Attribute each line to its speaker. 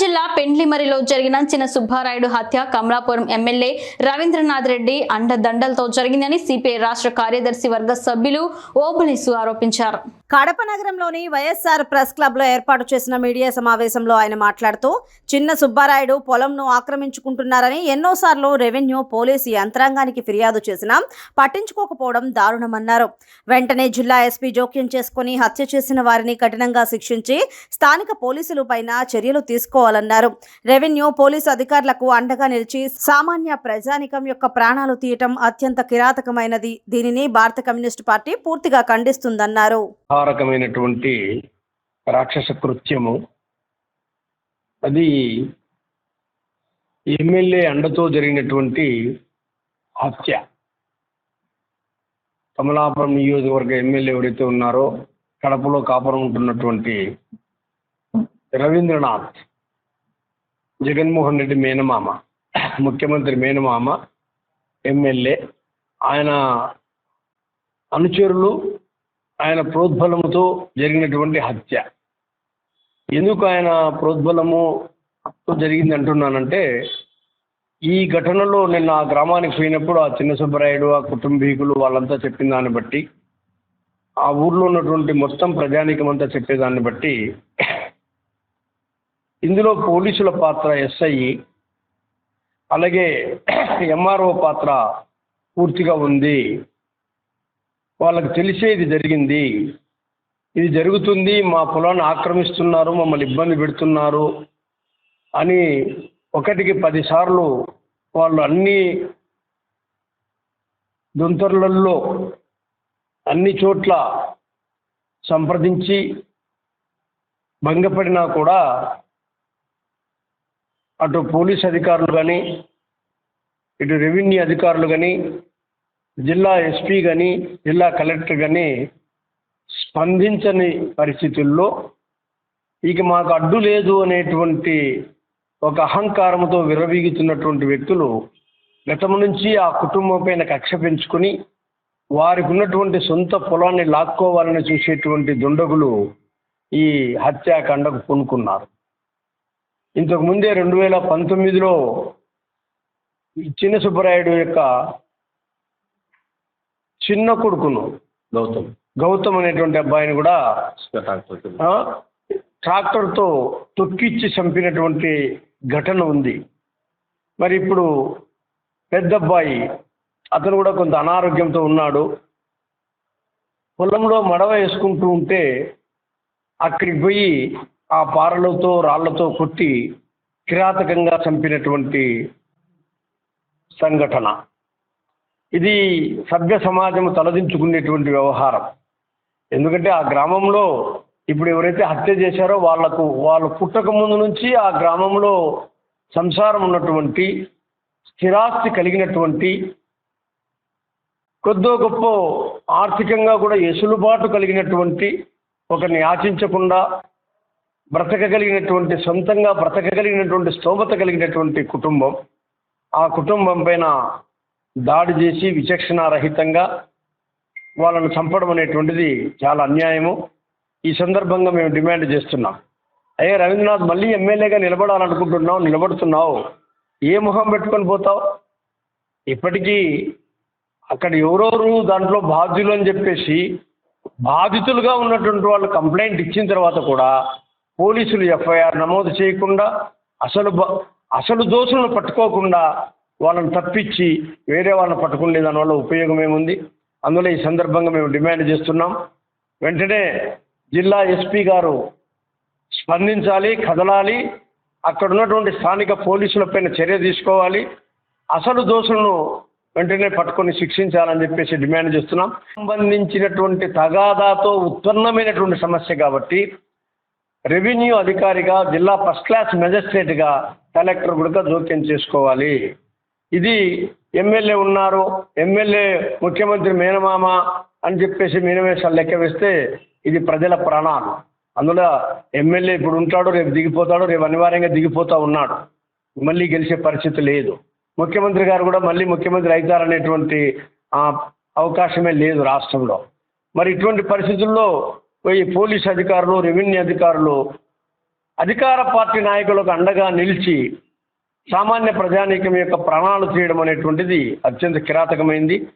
Speaker 1: జిల్లా పెండ్లిమరిలో జరిగిన చిన్న సుబ్బారాయుడు హత్య కమలాపురం ఎమ్మెల్యే రవీంద్రనాథ్ రెడ్డి అండదండలతో జరిగిందని సిపిఐ రాష్ట్ర కార్యదర్శి వర్గ సభ్యులు ఓబులేసు ఆరోపించారు.
Speaker 2: కడప నగరంలోని వైఎస్ఆర్ ప్రెస్ క్లబ్లో ఏర్పాటు చేసిన మీడియా సమావేశంలో ఆయన మాట్లాడుతూ చిన్న సుబ్బారాయుడు పొలంను ఆక్రమించుకుంటున్నారని ఎన్నోసార్లు రెవెన్యూ పోలీసు యంత్రాంగానికి ఫిర్యాదు చేసినా పట్టించుకోకపోవడం దారుణమన్నారు. వెంటనే జిల్లా ఎస్పీ జోక్యం చేసుకుని హత్య చేసిన వారిని కఠినంగా శిక్షించి స్థానిక పోలీసుల పైన చర్యలు తీసుకోవాలన్నారు. రెవెన్యూ పోలీసు అధికారులకు అండగా నిలిచి సామాన్య ప్రజానికం యొక్క ప్రాణాలు తీయటం అత్యంత కిరాతకమైనది. దీనిని భారత కమ్యూనిస్టు పార్టీ పూర్తిగా ఖండిస్తుందన్నారు.
Speaker 3: అపారకమైనటువంటి రాక్షస కృత్యము. అది ఎమ్మెల్యే అండతో జరిగినటువంటి హత్య. కమలాపురం నియోజకవర్గ ఎమ్మెల్యే ఎవరైతే ఉన్నారో కడపలో కాపురం ఉంటున్నటువంటి రవీంద్రనాథ్ జగన్మోహన్ రెడ్డి మేనమామ ముఖ్యమంత్రి మేనమామ ఎమ్మెల్యే. ఆయన అనుచరులు ఆయన ప్రోద్బలముతో జరిగినటువంటి హత్య. ఎందుకు ఆయన ప్రోద్బలము జరిగింది అంటున్నానంటే ఈ ఘటనలో నిన్న ఆ గ్రామానికి పోయినప్పుడు ఆ చిన్న సుబ్బరాయుడు ఆ కుటుంబీకులు వాళ్ళంతా చెప్పిన దాన్ని బట్టి ఆ ఊర్లో ఉన్నటువంటి మొత్తం ప్రజానీకం అంతా చెప్పేదాన్ని బట్టి ఇందులో పోలీసుల పాత్ర ఎస్ఐ అలాగే ఎంఆర్ఓ పాత్ర పూర్తిగా ఉంది. వాళ్ళకి తెలిసే ఇది జరిగింది. ఇది జరుగుతుంది మా పొలాన్ని ఆక్రమిస్తున్నారు మమ్మల్ని ఇబ్బంది పెడుతున్నారు అని ఒకటికి పదిసార్లు వాళ్ళు అన్ని దొంతర్లలో అన్ని చోట్ల సంప్రదించి భంగపడినా కూడా అటు పోలీస్ అధికారులు కానీ ఇటు రెవెన్యూ అధికారులు కానీ జిల్లా ఎస్పీ కానీ జిల్లా కలెక్టర్ కానీ స్పందించని పరిస్థితుల్లో ఇక మాకు అడ్డు లేదు అనేటువంటి ఒక అహంకారంతో విర్రవీగుతున్నటువంటి వ్యక్తులు గతం నుంచి ఆ కుటుంబం పైన కక్ష పెంచుకొని వారికి ఉన్నటువంటి సొంత పొలాన్ని లాక్కోవాలని చూసేటువంటి దుండగులు ఈ హత్యాకాండకు పూనుకున్నారు. ఇంతకు ముందే రెండు వేల పంతొమ్మిదిలో చిన్న సుబ్బరాయుడు యొక్క చిన్న కొడుకును
Speaker 4: గౌతమ్.
Speaker 3: గౌతమ్ అనేటువంటి అబ్బాయిని కూడా ట్రాక్టర్తో తొక్కిచ్చి చంపినటువంటి ఘటన ఉంది. మరి ఇప్పుడు పెద్ద అబ్బాయి అతను కూడా కొంత అనారోగ్యంతో ఉన్నాడు. పొలంలో మడవ వేసుకుంటూ ఉంటే అక్కడికి పోయి ఆ పారలతో రాళ్ళతో కొట్టి కిరాతకంగా చంపినటువంటి సంఘటన. ఇది సభ్య సమాజం తలదించుకునేటువంటి వ్యవహారం. ఎందుకంటే ఆ గ్రామంలో ఇప్పుడు ఎవరైతే హత్య చేశారో వాళ్ళకు వాళ్ళు పుట్టక ముందు నుంచి ఆ గ్రామంలో సంసారం ఉన్నటువంటి స్థిరాస్తి కలిగినటువంటి కొద్దో గొప్ప ఆర్థికంగా కూడా ఎసులుబాటు కలిగినటువంటి ఒకరిని ఆశించకుండా బ్రతకగలిగినటువంటి సొంతంగా బ్రతకగలిగినటువంటి స్తోమత కలిగినటువంటి కుటుంబం. ఆ కుటుంబం పైన దాడి చేసి విచక్షణారహితంగా వాళ్ళను చంపడం అనేటువంటిది చాలా అన్యాయము. ఈ సందర్భంగా మేము డిమాండ్ చేస్తున్నాం. అయ్యే రవీంద్రనాథ్ మళ్ళీ ఎమ్మెల్యేగా నిలబడాలనుకుంటున్నావు నిలబడుతున్నావు. ఏ ముఖం పెట్టుకొని పోతావు? ఇప్పటికీ అక్కడ ఎవరెవరు దాంట్లో బాధ్యులు అని చెప్పేసి బాధితులుగా ఉన్నటువంటి వాళ్ళు కంప్లైంట్ ఇచ్చిన తర్వాత కూడా పోలీసులు ఎఫ్ఐఆర్ నమోదు చేయకుండా అసలు బ- అసలు దోషులను పట్టుకోకుండా వాళ్ళని తప్పించి వేరే వాళ్ళని పట్టుకునే దానివల్ల ఉపయోగం ఏముంది? అందులో ఈ సందర్భంగా మేము డిమాండ్ చేస్తున్నాం. వెంటనే జిల్లా ఎస్పీ గారు స్పందించాలి కదలాలి అక్కడ ఉన్నటువంటి స్థానిక పోలీసులపైన చర్య తీసుకోవాలి. అసలు దోషులను వెంటనే పట్టుకొని శిక్షించాలని చెప్పేసి డిమాండ్ చేస్తున్నాం. సంబంధించినటువంటి తగాదాతో ఉత్పన్నమైనటువంటి సమస్య కాబట్టి రెవెన్యూ అధికారిగా జిల్లా ఫస్ట్ క్లాస్ మెజిస్ట్రేట్గా కలెక్టర్ కూడా జోక్యం చేసుకోవాలి. ఇది ఎమ్మెల్యే ఉన్నారు. ఎమ్మెల్యే ముఖ్యమంత్రి మేనమామ అని చెప్పేసి మీనవేశాలు లెక్క వేస్తే ఇది ప్రజల ప్రాణాలు. అందులో ఎమ్మెల్యే ఇప్పుడు ఉంటాడు రేపు దిగిపోతాడు రేపు అనివార్యంగా దిగిపోతా ఉన్నాడు. మళ్ళీ గెలిచే పరిస్థితి లేదు. ముఖ్యమంత్రి గారు కూడా మళ్ళీ ముఖ్యమంత్రి అవుతారనేటువంటి అవకాశమే లేదు రాష్ట్రంలో. మరి ఇటువంటి పరిస్థితుల్లో ఈ పోలీస్ అధికారులు రెవెన్యూ అధికారులు అధికార పార్టీ నాయకులకు అండగా నిలిచి సామాన్య ప్రజానీకం యొక్క ప్రాణాలు తీయడం అనేటువంటిది అత్యంత కిరాతకమైంది.